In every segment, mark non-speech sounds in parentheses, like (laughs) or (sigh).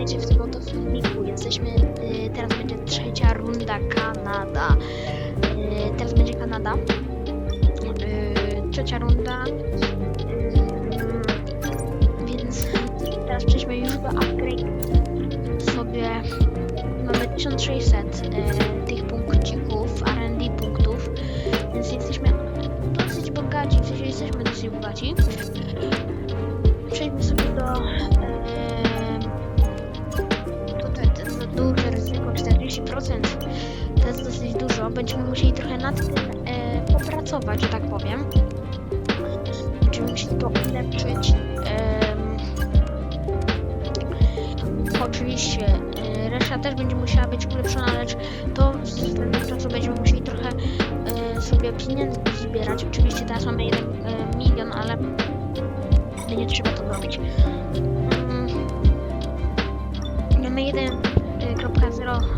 witajcie w tym oto filmiku. Jesteśmy, y, teraz będzie trzecia runda Kanada. Y, teraz będzie Kanada. Y, trzecia runda. Y, więc teraz przejdźmy już do upgrade. Sobie mamy 1600 y, tych punkcików, R&D punktów, więc jesteśmy dosyć bogaci, w sensie jesteśmy dosyć bogaci. Przejdźmy sobie do 40%. To jest dosyć dużo. Będziemy musieli trochę nad tym e, popracować, że tak powiem. Będziemy musieli to ulepszyć. Em, oczywiście e, reszta też będzie musiała być ulepszona, lecz to z pewnym czasu będziemy musieli trochę e, sobie pieniędzy zbierać. Oczywiście teraz mamy 1 e, milion, ale będzie trzeba to zrobić.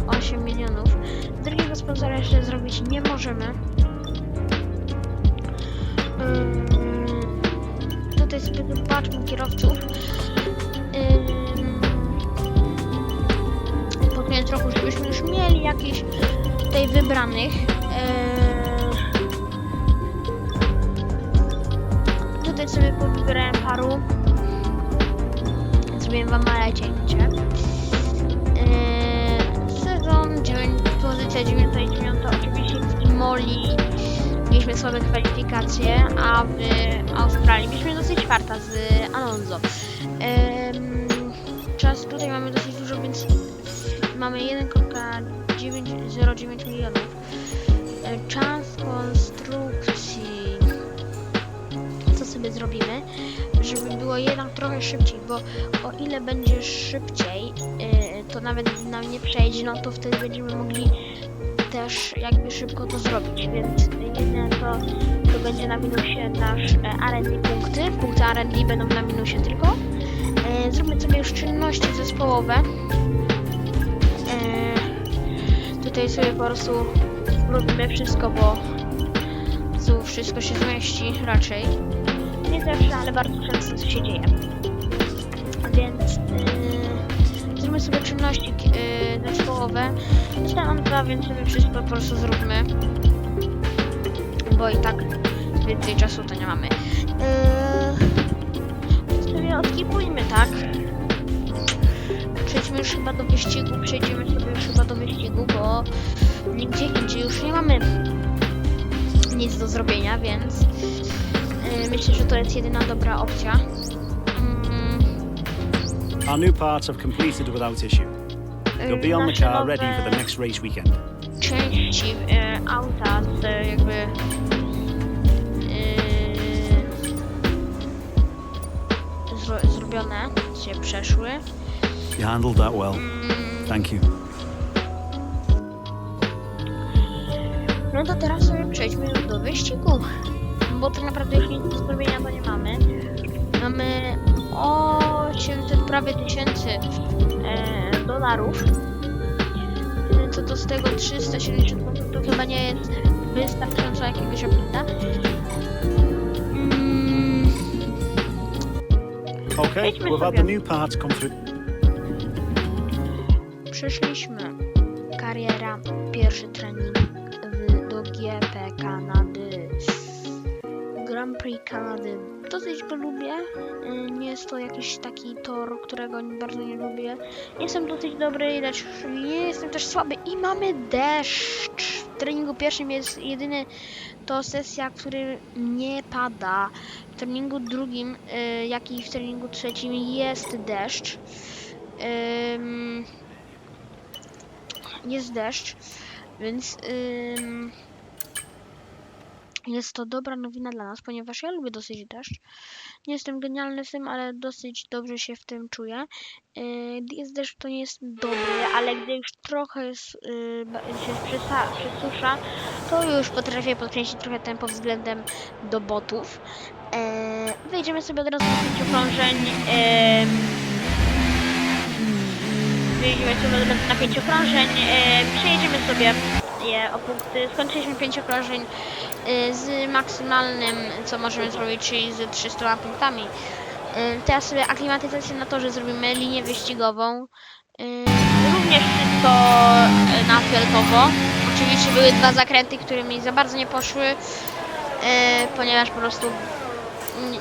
1,08 milionów. Drugiego sponsora jeszcze zrobić nie możemy. Ym, Tutaj sobie zobaczmy kierowców. Ym, Po koniec roku, żebyśmy już mieli jakichś tutaj wybranych. Yy, Tutaj sobie powybierałem paru. Zrobiłem wam małe cięcie. Pozycja 99 oczywiście w mieliśmy słabe kwalifikacje, a w Australii mieliśmy dosyć czwarta z Alonso. Ym, czas tutaj mamy dosyć dużo, więc mamy 1,909 milionów. Czas konstrukcji. Co sobie zrobimy? Żeby było jednak trochę szybciej, bo o ile będzie szybciej, yy, to nawet nam nie przejdzie, no to wtedy będziemy mogli też jakby szybko to zrobić, więc jedyne to, to będzie na minusie nasz e, R&D punkty, punkty R&D będą na minusie tylko. E, zróbmy sobie już czynności zespołowe. E, tutaj sobie po prostu zróbmy wszystko, bo tu wszystko się zmieści raczej. Nie zawsze, ale bardzo często co się dzieje. Więc yy, zróbmy sobie czynności yy, zespołowe. Dostałam dwa, więc sobie wszystko po prostu zróbmy. Bo i tak więcej czasu to nie mamy. Yy, sobie odkipujmy, tak? Przejdźmy już chyba do wyścigu, przejdziemy sobie już chyba do wyścigu, bo nigdzie indziej już nie mamy nic do zrobienia, więc myślę, że to jest jedyna dobra opcja. Mm, Our new parts have completed without issue. You'll be on the car ready for the next race weekend. części e, auta z e, jakby e, zro, zrobione się przeszły. You handled that well. Mm, Thank you. no to teraz sobie przejdźmy do wyścigu, bo tak naprawdę już nic do zrobienia to nie mamy. Mamy 800 prawie tysięcy e, dolarów. E, Co to z tego 370 funtów to chyba nie jest wystarczająco jakiegoś opinda. Mm, Okay, had the new parts come through. Przeszliśmy kariera, pierwszy trening w, do GP Kanady. Grand Prix Kanady. Dosyć go lubię. Y, Nie jest to jakiś taki tor, którego bardzo nie lubię. Jestem dosyć dobry, lecz nie jestem też słaby i mamy deszcz. W treningu pierwszym jest jedyny to sesja, w której nie pada. W treningu drugim, y, jak i w treningu trzecim jest deszcz. Jest deszcz, więc jest to dobra nowina dla nas, ponieważ ja lubię dosyć deszcz. Nie jestem genialny w tym, ale dosyć dobrze się w tym czuję. Yy, jest deszcz, to nie jest dobry, ale gdy już trochę jest, yy, się przesusza, to już potrafię podkręcić trochę tempo względem do botów. Yy, wejdziemy sobie od razu do pięciu okrążeń. Yy, Wyjedziemy sobie od razu na pięć okrążeń. E, przejedziemy sobie je o punkty. Skończyliśmy pięć okrążeń e, z maksymalnym, co możemy zrobić, czyli z 300 punktami. teraz sobie aklimatyzację na torze zrobimy, linię wyścigową. Yy, również wszystko na fioletowo. Oczywiście były dwa zakręty, które mi za bardzo nie poszły, ponieważ po prostu mm,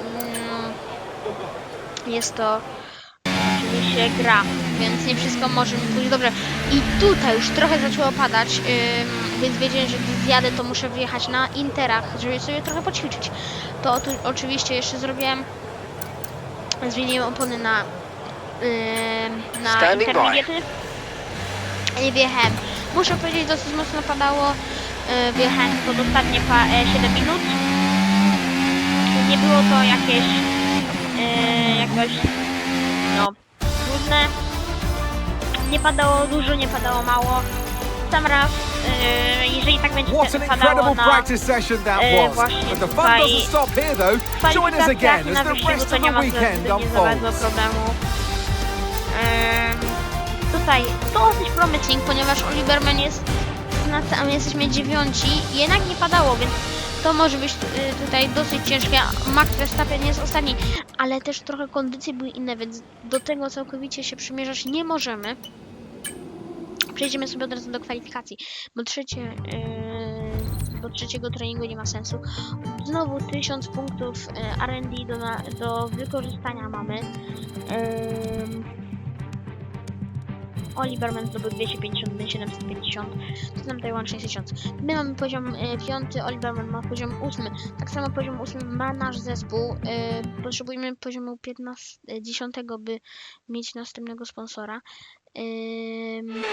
jest to oczywiście gra, więc nie wszystko może mi pójść dobrze. I tutaj już trochę zaczęło padać, ym, więc wiedziałem, że gdy zjadę, to muszę wyjechać na interach, żeby sobie trochę poćwiczyć. To tu, oczywiście jeszcze zrobiłem, zmieniłem opony na, ym, na Standing by. intermediaty i wjechałem. Muszę powiedzieć, dosyć mocno padało, yy, wjechałem tylko dostatnie pa, e, 7 minut. Nie było to jakieś, yy, jakoś, no, trudne. Nie padało dużo, nie padało mało. Sam raz, yy, jeżeli tak będzie What an padało incredible na practice session that e, was. właśnie But the fun tutaj doesn't stop here though. Join us kwalifikacjach again na as the wyścigu rest to of nie the ma weekend unfolds. problemu. Tutaj dosyć promising, ponieważ Oliverman jest znaczy, a my jesteśmy dziewiąci i jednak nie padało, więc to może być y, tutaj dosyć ciężkie. Max Verstappen jest ostatni, ale też trochę kondycje były inne, więc do tego całkowicie się przymierzać nie możemy. Przejdziemy sobie od razu do kwalifikacji, bo trzecie, yy, bo trzeciego treningu nie ma sensu. Znowu 1000 punktów y, R&D do, do wykorzystania mamy. Ym, Oliverman zdobył 250, my 750, to nam daje łącznie 1000. My mamy poziom 5, Oliverman ma poziom 8. Tak samo poziom 8 ma nasz zespół. y, Potrzebujemy poziomu 15, y, 10, by mieć następnego sponsora. Ym,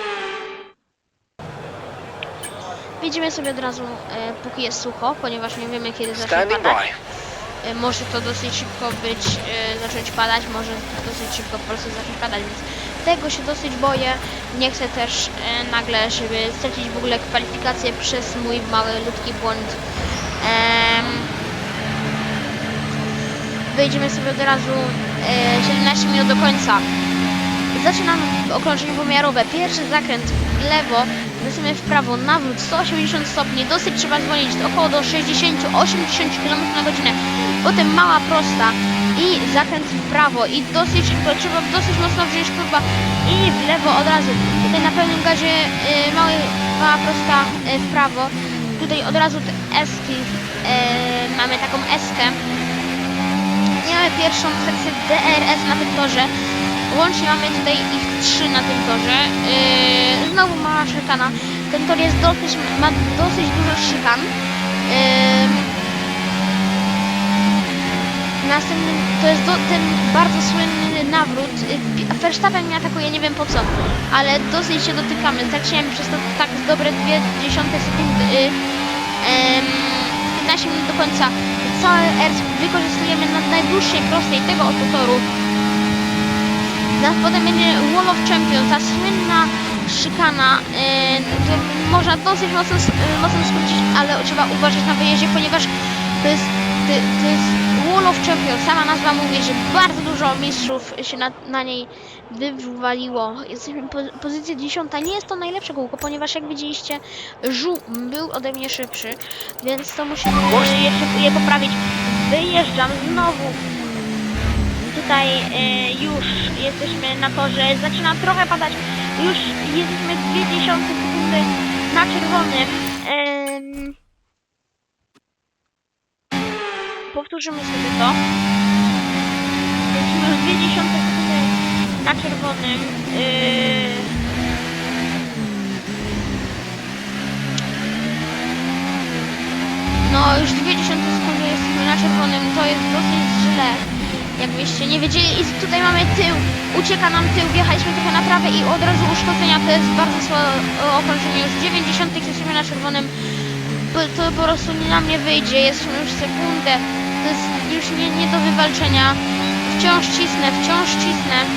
Widzimy sobie od razu, e, póki jest sucho, ponieważ nie wiemy kiedy zacznie Standing padać. E, Może to dosyć szybko być, e, zacząć padać, może dosyć szybko po prostu zacząć padać, więc tego się dosyć boję. Nie chcę też e, nagle, żeby stracić w ogóle kwalifikację przez mój mały, ludzki błąd. Em, Wejdziemy sobie od razu e, 17 minut do końca. Zaczynamy okrążenie pomiarowe. Pierwszy zakręt w lewo, następnie w prawo, nawrót 180 stopni. Dosyć trzeba zwolnić około do 60-80 km na godzinę. Potem mała prosta i zakręt w prawo i dosyć trzeba dosyć mocno wziąć kurwa i w lewo od razu. Tutaj na pełnym gazie y, mały, mała prosta y, w prawo. Tutaj od razu te eski, y, mamy taką eskę. Mamy pierwszą sekcję DRS na tym torze. Łącznie mamy tutaj ich trzy na tym torze. Yy, znowu mała szykana. Ten tor jest dosyć, ma dosyć dużo szykan. Yy, następny to jest do, ten bardzo słynny nawrót. Yy, Verstappen mnie atakuje, nie wiem po co, ale dosyć się dotykamy. Zaczniemy przez to tak dobre 2 sekundy. Yy, yy, 15 minut do końca. Cały R wykorzystujemy na najdłuższej prostej tego oto toru. Zaraz potem będzie Wall of Champions, ta słynna szykana. Yy, to można dosyć mocno, yy, mocno skrócić, ale trzeba uważać na wyjeździe, ponieważ to jest, to, to jest Wall of Champions. Sama nazwa mówi, że bardzo dużo mistrzów się na, na niej wywaliło. Jesteśmy po, pozycja 10. Nie jest to najlepsze kółko, ponieważ jak widzieliście, Żu był ode mnie szybszy, więc to musimy jeszcze je poprawić. Wyjeżdżam znowu tutaj e, już jesteśmy na torze, zaczyna trochę padać, już jesteśmy 2 sekundy na czerwonym. Powtórzymy sobie to. Jesteśmy już 2 sekundy na czerwonym. Yy, No, już 20 sekundy jesteśmy na czerwonym, to jest dosyć źle. Jakbyście nie wiedzieli, i tutaj mamy tył, ucieka nam tył, wjechaliśmy trochę na prawe i od razu uszkodzenia, to jest bardzo słabe okrążenie, już 90 jesteśmy na czerwonym, to po prostu nie nam nie wyjdzie, jesteśmy już sekundę, to jest już nie, nie do wywalczenia, wciąż cisnę, wciąż cisnę.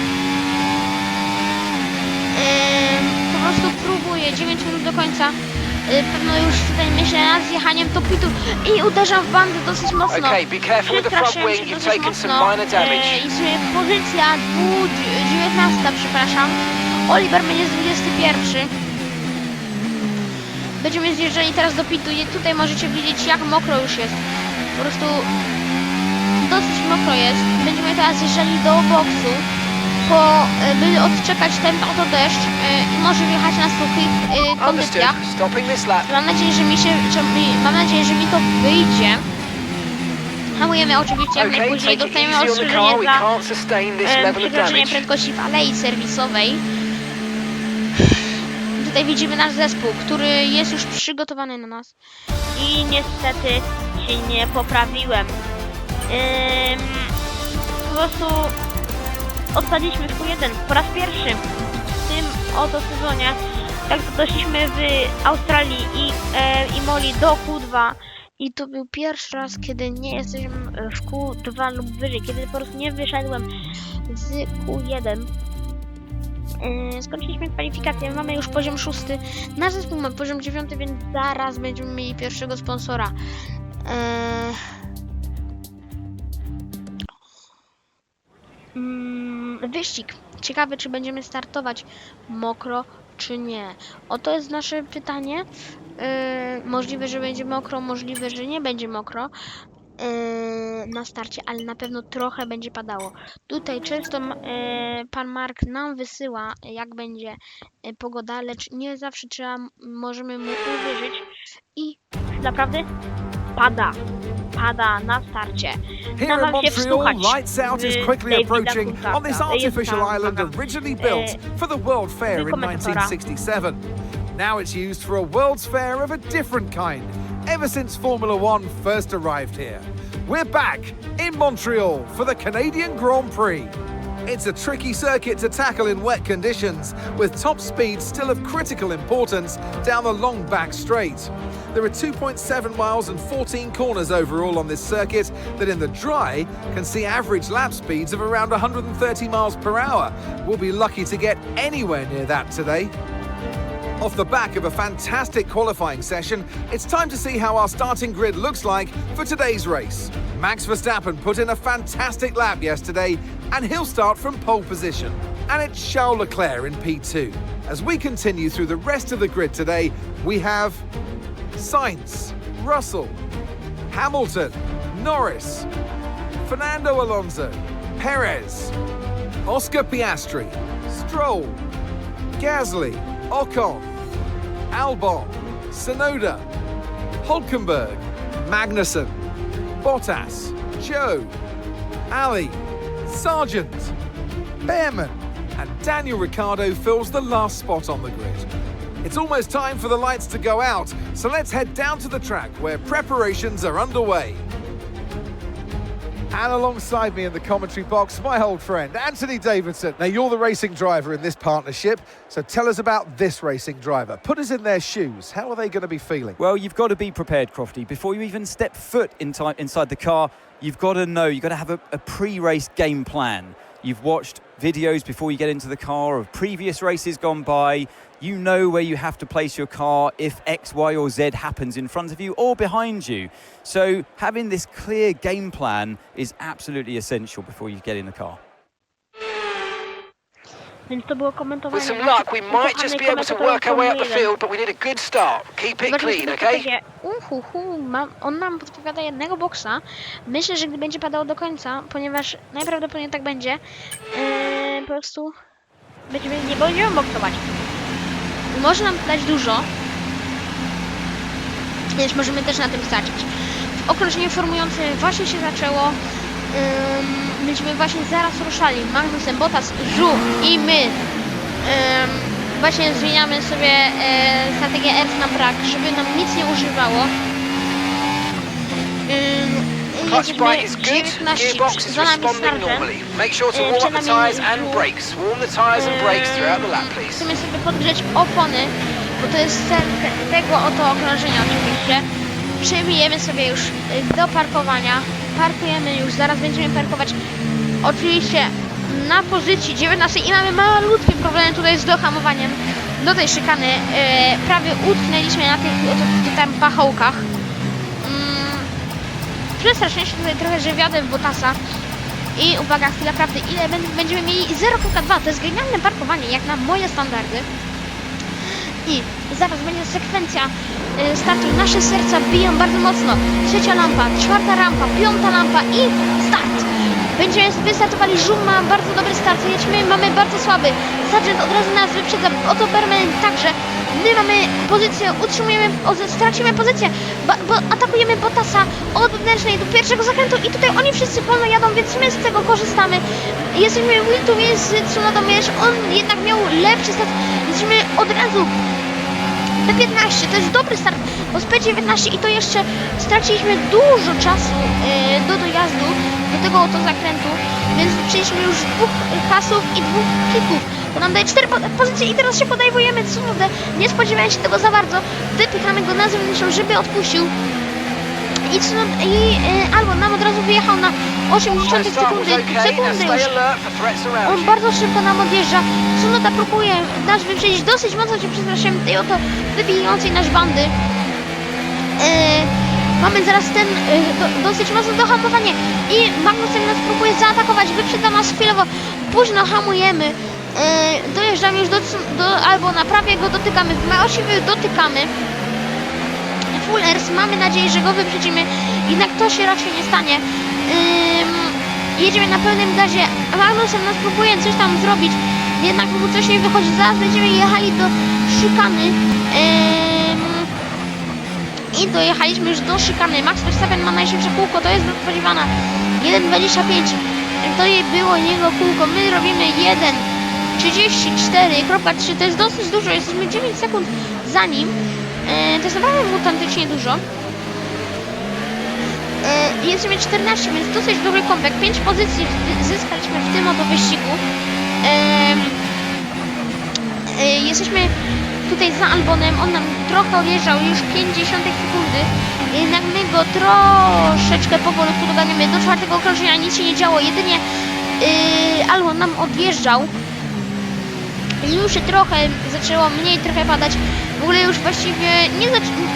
Po prostu próbuję, 9 minut do końca. Y, Pewno już tutaj myślę nad zjechaniem do pitu i uderzam w bandę dosyć mocno. Okay, be careful with the front wing. się You've taken some minor damage. I sobie pozycja 19, przepraszam. Oliver będzie 21. Będziemy zjeżdżali teraz do pitu i tutaj możecie widzieć jak mokro już jest. Po prostu dosyć mokro jest. Będziemy teraz zjeżdżali do boksu, po, e, by odczekać ten autodeszcz e, i może wjechać na suchych e, kondycjach. Mam nadzieję, że mi się, że mi, mam nadzieję, że mi to wyjdzie. Hamujemy oczywiście jak najpóźniej, dostajemy ostrzeżenie za przekroczenie prędkości w alei serwisowej. Tutaj widzimy nasz zespół, który jest już przygotowany na nas. i niestety się nie poprawiłem. Ym, po prostu odpadliśmy w Q1 po raz pierwszy w tym oto sezonie. Tak doszliśmy w Australii i, e, i Moli do Q2 I to był pierwszy raz, kiedy nie jesteśmy w Q2 lub wyżej, kiedy po prostu nie wyszedłem z Q1. Yy, skończyliśmy kwalifikację, mamy już poziom szósty. Nasz zespół ma poziom dziewiąty, więc zaraz będziemy mieli pierwszego sponsora. Yy... Mm, wyścig. Ciekawe, czy będziemy startować mokro, czy nie. Oto jest nasze pytanie. Yy, możliwe, że będzie mokro, możliwe, że nie będzie mokro yy, na starcie, ale na pewno trochę będzie padało. Tutaj często e, pan Mark nam wysyła, jak będzie e, pogoda, lecz nie zawsze trzeba, możemy mu uwierzyć i Naprawdę pada. Pada na starcie. Here in się Montreal, wsłuchać lights out is w quickly Davida approaching on this Jest artificial tam, island uwaga, originally built for the World Fair in komentatora. 1967. Now it's used for a World's Fair of a different kind, ever since Formula One first arrived here. We're back in Montreal for the Canadian Grand Prix. It's a tricky circuit to tackle in wet conditions, with top speed still of critical importance down the long back straight. There are 2.7 miles and 14 corners overall on this circuit that in the dry can see average lap speeds of around 130 miles per hour. We'll be lucky to get anywhere near that today. Off the back of a fantastic qualifying session, it's time to see how our starting grid looks like for today's race. Max Verstappen put in a fantastic lap yesterday, and he'll start from pole position. And it's Charles Leclerc in P2. As we continue through the rest of the grid today, we have Sainz, Russell, Hamilton, Norris, Fernando Alonso, Perez, Oscar Piastri, Stroll, Gasly, Ocon, Albon, Sonoda, Hulkenberg, Magnussen, Bottas, Joe, Ali, Sargent, Behrman, and Daniel Ricciardo fills the last spot on the grid. It's almost time for the lights to go out, so let's head down to the track where preparations are underway. And alongside me in the commentary box, my old friend, Anthony Davidson. Now, you're the racing driver in this partnership, so tell us about this racing driver. Put us in their shoes. How are they going to be feeling? Well, you've got to be prepared, Crofty. Before you even step foot inside the car, you've got to know, you've got to have a, a pre race game plan. You've watched videos before you get into the car of previous races gone by. You know where you have to place your car if X, Y, or Z happens in front of you or behind you. So, having this clear game plan is absolutely essential before you get in the car. Więc to było komentowanie. With some luck, we might just be able to work our way up the field, but we need a good start. Keep it Zobaczmy clean, okay? Uhuhu, on nam podpowiada jednego boksa. Myślę, że gdy będzie padało do końca, ponieważ najprawdopodobniej tak będzie, yy, po prostu Będziemy, nie będziemy boksować. Może nam dać dużo, więc możemy też na tym stracić. Okrążenie formujące właśnie się zaczęło. Ym, będziemy właśnie zaraz ruszali. Magnussen, Bottas, Żu i my. Ym, właśnie zmieniamy sobie e, strategię Earth na brak, żeby nam nic nie używało. Ym, Is good. 19, Gearbox is responding normally. Make sure to Uh, warm up the and brakes. Warm the and brakes throughout the lap, please. Chcemy sobie podgrzeć opony, bo to jest cel te, tego oto okrążenia oczywiście. Przybijemy sobie już y, do parkowania. Parkujemy już, zaraz będziemy parkować. Oczywiście na pozycji 19 i mamy malutkie problemy tutaj z dohamowaniem do tej szykany. E, prawie utknęliśmy na tych oto, tam pachołkach. Przestraszyłem się tutaj trochę, że wjadę w Botasa. I uwaga, chwila prawdy, ile będ- będziemy mieli 0.2, to jest genialne parkowanie, jak na moje standardy. I zaraz będzie sekwencja y, startu. Nasze serca biją bardzo mocno. Trzecia lampa, czwarta rampa, piąta lampa i start. Będziemy wystartowali. Żum bardzo dobry start. Jedźmy, mamy bardzo słaby. Sargent od razu nas wyprzedza. Oto Berman także. My mamy pozycję, utrzymujemy, stracimy pozycję, ba, bo atakujemy Bottasa od wewnętrznej do pierwszego zakrętu i tutaj oni wszyscy wolno jadą, więc my z tego korzystamy. Jesteśmy Will to Will z Tsunodą on jednak miał lepszy start. Jesteśmy od razu P15, to jest dobry start, bo z P19 i to jeszcze straciliśmy dużo czasu e, do dojazdu do tego oto zakrętu, więc przyjęliśmy już dwóch hasów i dwóch kików. Nam daje cztery po pozycje i teraz się podajwujemy Tsunodę. Nie spodziewałem się tego za bardzo. Wypychamy go na zewnętrzną, żeby odpuścił. I, i e, Albon nam od razu wyjechał na 80 sekundy, sekundy już. On bardzo szybko nam odjeżdża. Tsunoda próbuje nas wyprzedzić. Dosyć mocno się przestraszyłem tej oto wybijającej nasz bandy. E, mamy zaraz ten e, do, dosyć mocne dohamowanie i Magnussen nas próbuje zaatakować. Wyprzedza nas chwilowo. Późno hamujemy. E, dojeżdżamy już do, do Albona. Prawie go dotykamy. W Maosiwy dotykamy. Fullers, mamy nadzieję, że go wyprzedzimy. Jednak to się raczej nie stanie. Ym, jedziemy na pełnym gazie. Magnussen nas próbuje coś tam zrobić. Jednak mu coś nie wychodzi. Zaraz będziemy jechali do szykany. Ym, I dojechaliśmy już do szykany. Max Verstappen ma najszybsze kółko. To jest spodziewana. 1.25. To było jego kółko. My robimy 1.34.3. To jest dosyć dużo. Jesteśmy 9 sekund za nim. E, to jest naprawdę mutantycznie dużo. E, jesteśmy 14, więc dosyć dobry comeback. 5 pozycji zy- zyskaliśmy w tym oto wyścigu. Em, e, jesteśmy tutaj za Albonem. On nam trochę odjeżdżał, już 50 sekundy. Jednak my go troszeczkę powolutku doganiamy. Do czwartego okrążenia nic się nie działo. Jedynie yy, Albon nam odjeżdżał. Już trochę zaczęło mniej trochę padać. W ogóle już właściwie nie,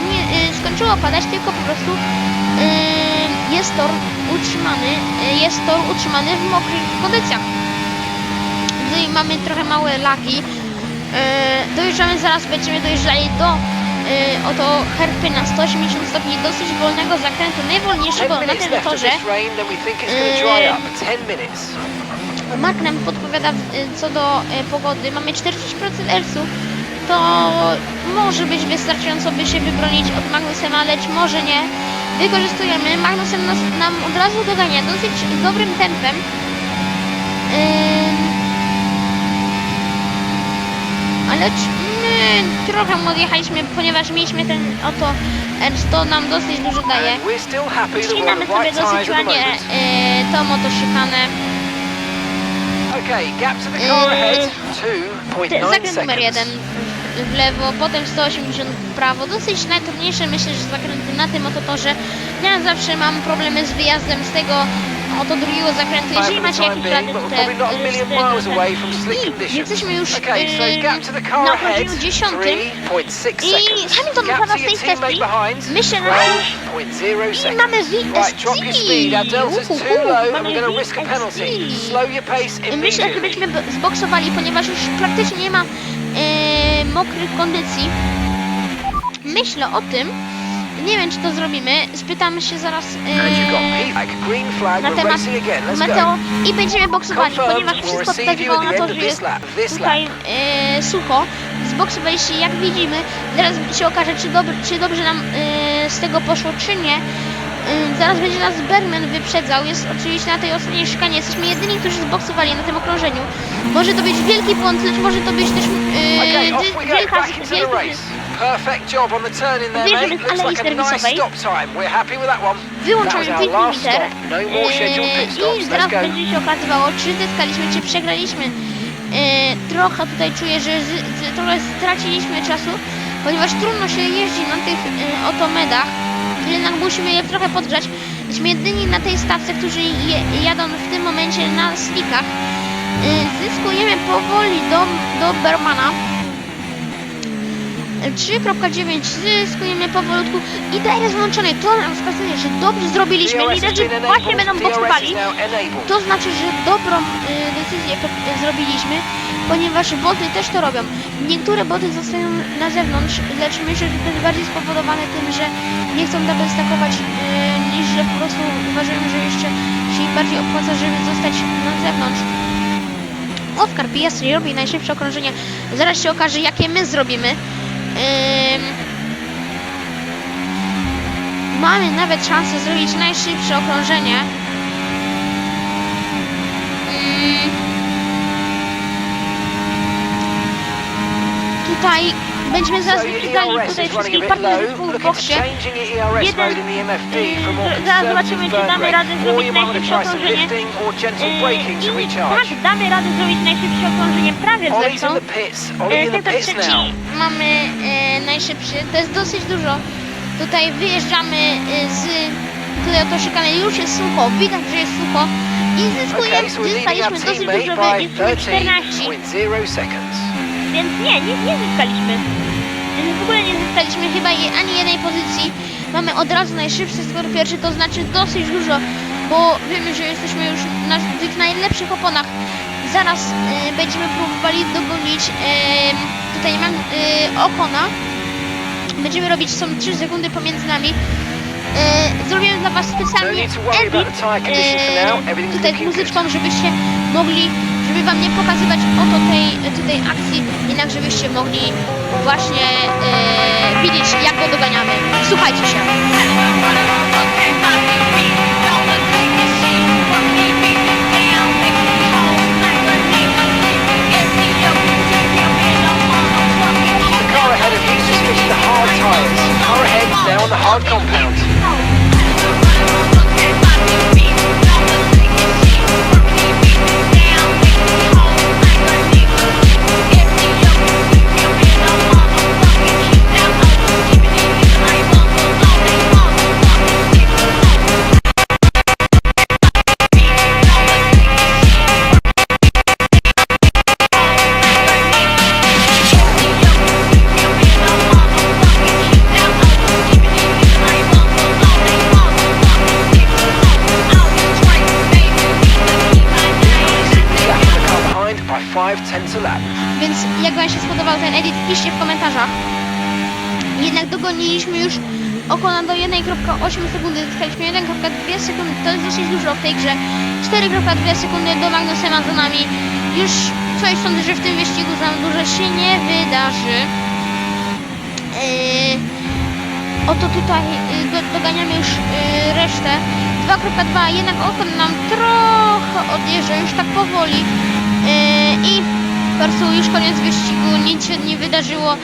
nie y, skończyło padać, tylko po prostu y, jest tor utrzymany, y, jest tor utrzymany w mokrych kondycjach. Tutaj mamy trochę małe lagi. Y, dojeżdżamy zaraz, będziemy dojeżdżali do y, oto Herpyna 180 stopni dosyć wolnego zakrętu, najwolniejszego na tym torze. Mark nam y, co do y, pogody. Mamy 40% ersu. To może być wystarczająco, by się wybronić od Magnusena, lecz może nie. Wykorzystujemy. Magnusen nas, nam od razu dogania dosyć dobrym tempem. Ym, ale c- my trochę mu odjechaliśmy, ponieważ mieliśmy ten oto ers, to nam dosyć dużo daje. Ścinamy sobie dosyć ładnie y, tą oto szykanę. Okay, gap to the car ahead. Ty- 2.9 Zakręt numer jeden w lewo, potem 180 w prawo. Dosyć najtrudniejsze myślę, że zakręty na tym oto torze. Ja zawsze mam problemy z wyjazdem z tego oto drugiego zakrętu. Jeżeli macie jakieś to te jesteśmy już car na okrążeniu dziesiątym. 3.6 I. Hamilton wypada z tej sesji. Myślę, że 12.0 I mamy. VSC. Myślę, że byśmy zboksowali, ponieważ już praktycznie nie ma e, mokrych kondycji. Myślę o tym. Nie wiem, czy to zrobimy. Spytamy się zaraz e, na temat Meteo i będziemy boksowali, ponieważ wszystko wskazywało na to, że jest tutaj e, sucho. Zboksowaliście, jak widzimy. Teraz się okaże, czy, dobr, czy dobrze nam e, z tego poszło, czy nie. E, zaraz będzie nas Bergman wyprzedzał. Jest oczywiście na tej ostatniej szykanie. Jesteśmy jedyni, którzy zboksowali na tym okrążeniu. Może to być wielki błąd, lecz może to być też e, we go, wielka, Perfect job on the turn in there, mate. Looks like a nice stop time. We're happy with that one. Wyłączamy pit stop. No more scheduled pit stops. i zaraz będzie się okazywało, czy zyskaliśmy, czy przegraliśmy. Eee, trochę tutaj czuję, że z, z, trochę straciliśmy czasu, ponieważ trudno się jeździ na tych e, oto medach. Jednak musimy je trochę podgrzać. Jesteśmy jedyni na tej stawce, którzy je, jadą w tym momencie na slickach. Eee, zyskujemy powoli do, do Bermana. 3.9 zyskujemy powolutku i DRS włączony. To nam wskazuje, że dobrze zrobiliśmy. Liderzy właśnie będą boksowali. To znaczy, że dobrą y, decyzję zrobiliśmy. ponieważ boty też to robią. Niektóre boty zostają na zewnątrz, lecz myślę, że to jest bardziej spowodowane tym, że nie chcą double stackować, yy, niż że po prostu uważają, że jeszcze się bardziej opłaca, żeby zostać na zewnątrz. Oscar Piastri robi najszybsze okrążenie. Zaraz się okaże, jakie my zrobimy. Mamy nawet szansę zrobić najszybsze okrążenie. Tutaj będziemy zaraz wyprzedzali tutaj wszystkich partnerów w boksie. Jeden, yy, zaraz zobaczymy, czy damy radę zrobić najszybsze okrążenie. Yy, I tak, damy radę zrobić najszybsze okrążenie prawie zresztą. Sektor pits trzeci mamy e, najszybszy, to jest dosyć dużo. Tutaj wyjeżdżamy e, z tutaj oto szykany, już jest sucho, widać, że jest sucho i zyskujemy, zyskaliśmy dosyć dużo, jesteśmy 14, 13.0 seconds. Więc nie, nie, nie zyskaliśmy. w ogóle nie zyskaliśmy chyba je, ani jednej pozycji. Mamy od razu najszybszy skor pierwszy, to znaczy dosyć dużo, bo wiemy, że jesteśmy już na tych najlepszych oponach. Zaraz e, będziemy próbowali dogonić, e, tutaj mam e, Okona, będziemy robić, są 3 sekundy pomiędzy nami. E, zrobiłem dla Was specjalnie edit e, tutaj z muzyczką, żebyście mogli, żeby Wam nie pokazywać oto tej, tutaj akcji, jednak żebyście mogli właśnie e, widzieć jak go doganiamy. Słuchajcie się. The car ahead of you the hard. Car ahead now on the hard compound. Więc jak Wam się spodobał ten edit, piszcie w komentarzach. Jednak dogoniliśmy już około do 1,8 sekundy, zyskaliśmy 1,2 sekundy, to jest dosyć dużo w tej grze. 4,2 sekundy do Magnusema za nami. Już coś sądzę, że w tym wyścigu za dużo się nie wydarzy. Eee, oto tutaj y, do, doganiamy już y, resztę. 2,2, jednak okon nam trochę odjeżdża, już tak powoli. I po prostu już koniec wyścigu, nic się nie wydarzyło.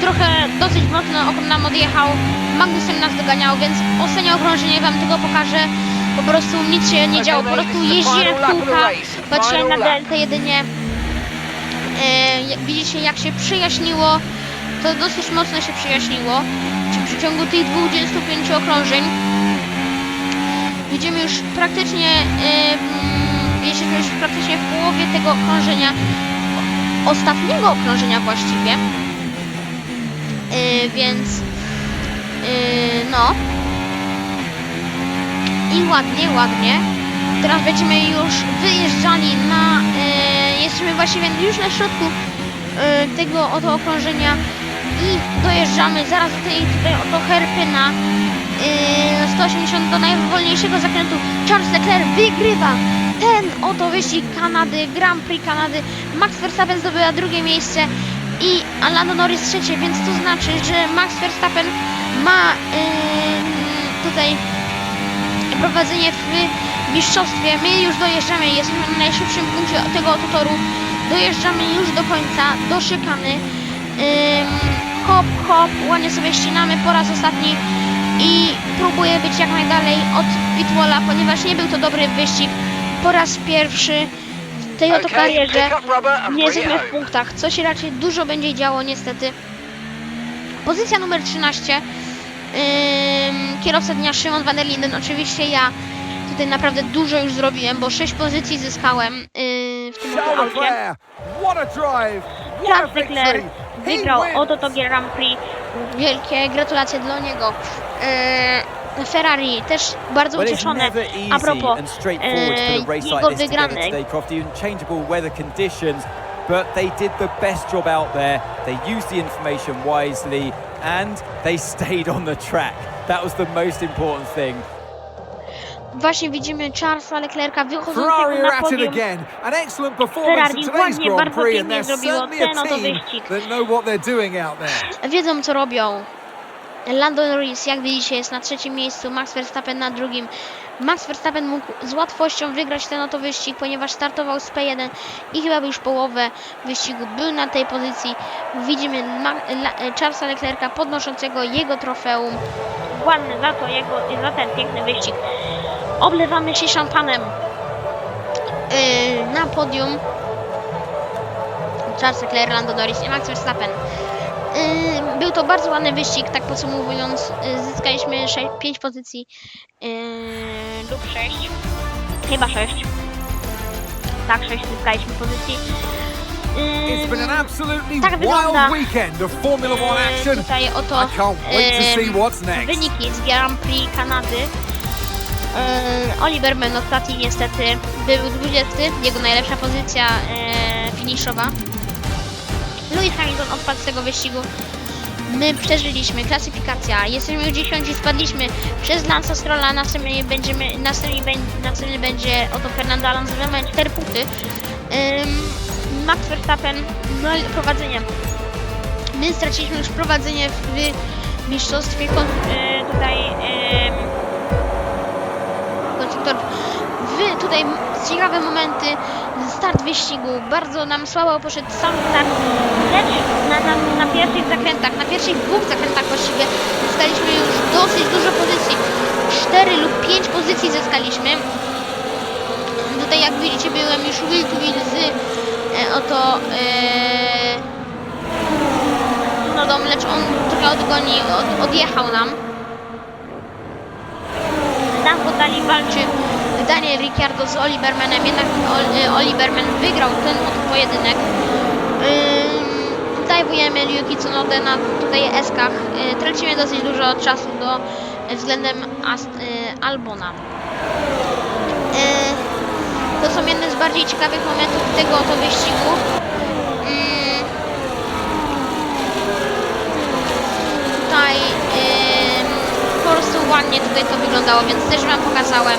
Trochę dosyć mocno okon nam odjechał. Magnusem nas doganiał, więc ostatnie okrążenie wam tego pokażę. Po prostu nic się nie działo, po prostu jeździłem w kółka, patrzyłem na deltę jedynie. Jak widzicie jak się przyjaśniło, to dosyć mocno się przyjaśniło. Czy w przeciągu tych 25 okrążeń widzimy już praktycznie, jesteśmy już praktycznie w połowie tego okrążenia, ostatniego okrążenia właściwie. E, więc e, no i ładnie, ładnie. Teraz będziemy już wyjeżdżali na, e, jesteśmy właściwie już na środku e, tego oto okrążenia i dojeżdżamy zaraz do tej tutaj oto herpyna yy, 180 do najwolniejszego zakrętu. Charles Leclerc wygrywa ten oto wyścig Kanady, Grand Prix Kanady. Max Verstappen zdobyła drugie miejsce i Lando Norris trzecie, więc to znaczy, że Max Verstappen ma yy, tutaj prowadzenie w mistrzostwie. My już dojeżdżamy, jesteśmy na najszybszym punkcie tego toru. Dojeżdżamy już do końca, do szykany. Ym, hop, hop, ładnie sobie ścinamy po raz ostatni i próbuję być jak najdalej od Pitwalla, ponieważ nie był to dobry wyścig. Po raz pierwszy w tej oto karierze nie jesteśmy w punktach, co się raczej dużo będzie działo niestety. Pozycja numer 13. Ym, kierowca dnia Szymon van der Linden, oczywiście ja tutaj naprawdę dużo już zrobiłem, bo 6 pozycji zyskałem yy, w tym oto Charles aucie. Victory! He wygrał oto to Grand Prix. Wielkie gratulacje dla niego. Yy, Ferrari też bardzo Well, it's ucieszone. never A easy propos, and straightforward to put a e, race jego like this together wygranej. today, Crofty. Unchangeable weather conditions. but they did the best job out there. They used the information wisely and they (laughs) stayed on the track. That was the most important thing. Właśnie widzimy Charlesa Leclerca wychodzącego Ferrari are na at it podium. again. An excellent performance Ferrari in today's ładnie, Grand bardzo Prix, and pięknie they're zrobiło certainly ten a oto team wyścig. that know what they're doing out there. Wiedzą co robią. Lando Norris, jak widzicie, jest na trzecim miejscu, Max Verstappen na drugim. Max Verstappen mógł z łatwością wygrać ten oto wyścig, ponieważ startował z P1 i chyba już połowę wyścigu był na tej pozycji. Widzimy Ma- Charlesa Leclerca podnoszącego jego trofeum. Ładny za to jego, za ten piękny wyścig. Oblewamy się szampanem. Yy, na podium Charles Leclerc, Lando Norris i Max Verstappen. Yy, był to bardzo ładny wyścig, tak podsumowując, yy, zyskaliśmy 5 pozycji. Yy, lub 6. Chyba 6. Tak, 6 zyskaliśmy pozycji. It's been an absolutely tak wygląda. weekend of Formula One action. tutaj oto I can't wait to see what's next. wyniki z Grand Prix Kanady. Oliver Ben ostatni niestety był 20, jego najlepsza pozycja finiszowa. Lewis Hamilton odpadł z tego wyścigu. My przeżyliśmy, klasyfikacja, jesteśmy już 10, spadliśmy przez Lansa Strolla, następnie będziemy, następnie, następnie będzie oto Fernando Alonso, mamy 4 punkty. Ym, Max Verstappen, no prowadzenie. My straciliśmy już prowadzenie w mistrzostwie y, tutaj ym, Wy tutaj ciekawe momenty, start wyścigu, bardzo nam słabo poszedł sam start, lecz na, na, na pierwszych zakrętach, na pierwszych dwóch zakrętach właściwie zyskaliśmy już dosyć dużo pozycji. 4 lub 5 pozycji zyskaliśmy. Tutaj jak widzicie byłem już wheel to wheel z e, oto e, Nodą, lecz on trochę odgoni, od, odjechał nam. Nam podali walczy Daniel Ricciardo z Olivermanem, jednak y, Oliverman wygrał ten oto pojedynek. Dajwujemy Yuki Tsunodę na tutaj eskach. Y, tracimy dosyć dużo czasu do y, względem Ast, Albona. To są jedne z bardziej ciekawych momentów tego oto wyścigu. Tutaj po prostu ładnie tutaj to wyglądało, więc też Wam pokazałem.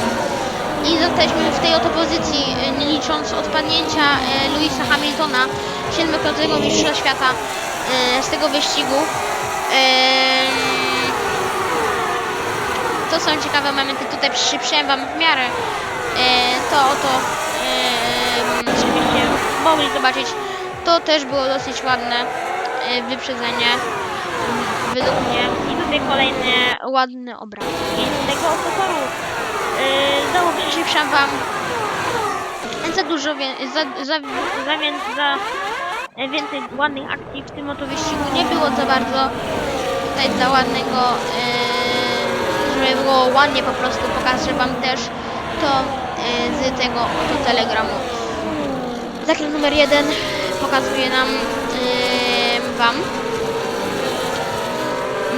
I zostaliśmy w tej oto pozycji, y, nie licząc odpadnięcia y, Louisa Hamiltona, siedmiokrotnego mistrza świata y, z tego wyścigu. To są ciekawe momenty, tutaj przyszybszyłem Wam w miarę y, to oto, żebyście mogli zobaczyć. To też było dosyć ładne y, wyprzedzenie według mnie. i tutaj kolejny Ładny obraz. z tego. Yy, znowu przyszybszam wam za dużo, wie, za, za, Za, za e, więcej ładnych akcji w tym oto wyścigu. nie było za bardzo tutaj dla ładnego, yy, żeby było ładnie po prostu, pokażę wam też to z tego oto telegramu. Zakręt numer jeden pokazuje nam wam.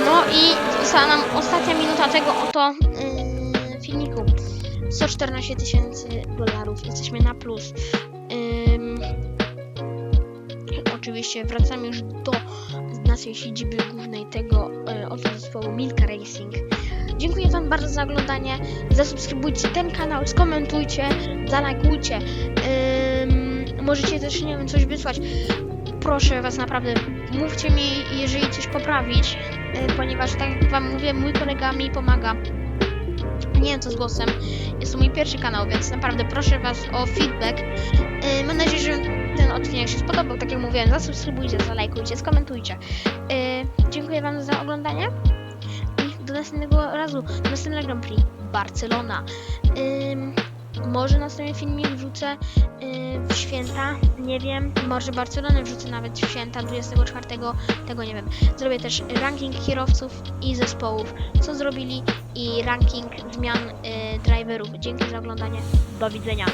No i została nam ostatnia minuta tego oto. 114 tysięcy dolarów. Jesteśmy na plus. Oczywiście wracamy już do naszej siedziby głównej tego y, oto zespołu Milka Racing. Dziękuję Wam bardzo za oglądanie. Zasubskrybujcie ten kanał, skomentujcie, zalajkujcie. Możecie też, nie wiem, coś wysłać. Proszę Was naprawdę, mówcie mi, jeżeli coś poprawić, y, ponieważ tak jak Wam mówię, mój kolega mi pomaga. Nie wiem co z głosem. Jest to mój pierwszy kanał, więc naprawdę proszę Was o feedback. Yy, mam nadzieję, że ten odcinek się spodobał. Tak jak mówiłem, zasubskrybujcie, zalajkujcie, skomentujcie. Yy, dziękuję Wam za oglądanie i do następnego razu, do następnego Grand Prix Barcelona. Ym, może następny filmik wrzucę yy, w święta, nie wiem. Może Barcelonę wrzucę nawet w święta 24, tego nie wiem. Zrobię też ranking kierowców i zespołów, co zrobili i ranking zmian yy, driverów. Dzięki za oglądanie. Do widzenia.